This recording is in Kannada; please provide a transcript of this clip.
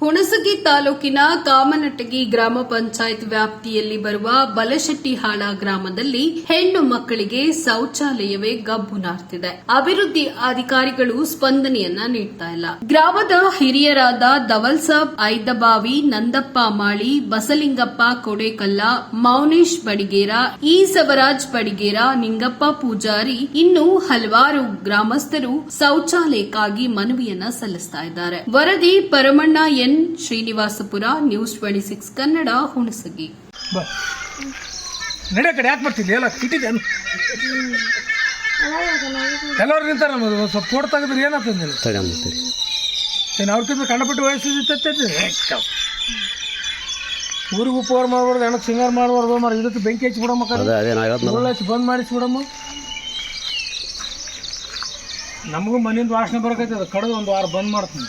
ಹುಣಸಗಿ ತಾಲೂಕಿನ ಕಾಮನಟಗಿ ಗ್ರಾಮ ಪಂಚಾಯತ್ ವ್ಯಾಪ್ತಿಯಲ್ಲಿ ಬರುವ ಬಲಶೆಟ್ಟಿಹಾಳ ಗ್ರಾಮದಲ್ಲಿ ಹೆಣ್ಣು ಮಕ್ಕಳಿಗೆ ಶೌಚಾಲಯವೇ ಗಬ್ಬು ನಾರ್ತಿದೆ. ಅಭಿವೃದ್ಧಿ ಅಧಿಕಾರಿಗಳು ಸ್ಪಂದನೆಯನ್ನ ನೀಡ್ತಾ ಇಲ್ಲ. ಗ್ರಾಮದ ಹಿರಿಯರಾದ ಧವಲ್ ಸಾಬ್ ಐದಬಾವಿ, ನಂದಪ್ಪ ಮಾಳಿ, ಬಸಲಿಂಗಪ್ಪ ಕೊಡೇಕಲ್ಲ, ಮೌನೇಶ್ ಬಡಿಗೇರ ಇ ಸವರಾಜ್ ಬಡಿಗೇರ, ನಿಂಗಪ್ಪ ಪೂಜಾರಿ ಇನ್ನು ಹಲವಾರು ಗ್ರಾಮಸ್ಥರು ಶೌಚಾಲಯಕ್ಕಾಗಿ ಮನವಿಯನ್ನ ಸಲ್ಲಿಸ್ತಾ ಇದ್ದಾರೆ. ವರದಿ Paramanna N Srinivaspur news twenty six Kannada Hunasagi. ಬಾ. ನಡೆ ಕಡೆ ಯಾಕೆ ಬರ್ತಿದ್ದೆ? ಎಲ್ಲ ಕಿಟ್ಟಿದೆ ಎಲ್ಲರೂ ನಿಂತಾರ ನಮ್ಮದು. ಸ್ವಲ್ಪ ಫೋಟೋ ತೆಗೆದ್ರೆ ಏನಾಗ್ತದೆ ತಗೊಂಡ್ಬಿಡ್ತೀರಿ ಏನು ಅವ್ರಿಗಿಂತ ಕಂಡಪಟ್ಟು ವಯಸ್ಸಿದ್ದು ಊರಿಗೂ ಪೋರ್ ಮಾಡ್ಬಾರ್ದು ಹೆಣ್ಣು ಸಿಂಗಾರ ಮಾಡ್ಬಾರ್ದು ಮರ ಇದಕ್ಕೆ ಬೆಂಕಿ ಹಚ್ಚಿ ಬಿಡಮ್ಮ ಮುಳ್ಳು ಹಚ್ಚಿ ಬಂದ್ ಮಾಡಿಸಿ ಬಿಡಮ್ಮ. ನಮಗೂ ಮನೆಯಿಂದ ವಾಸನೆ ಬರಕೈತೆ ಅದು ಕಡ್ದು ಒಂದು ವಾರ ಬಂದ್ ಮಾಡ್ತೀನಿ.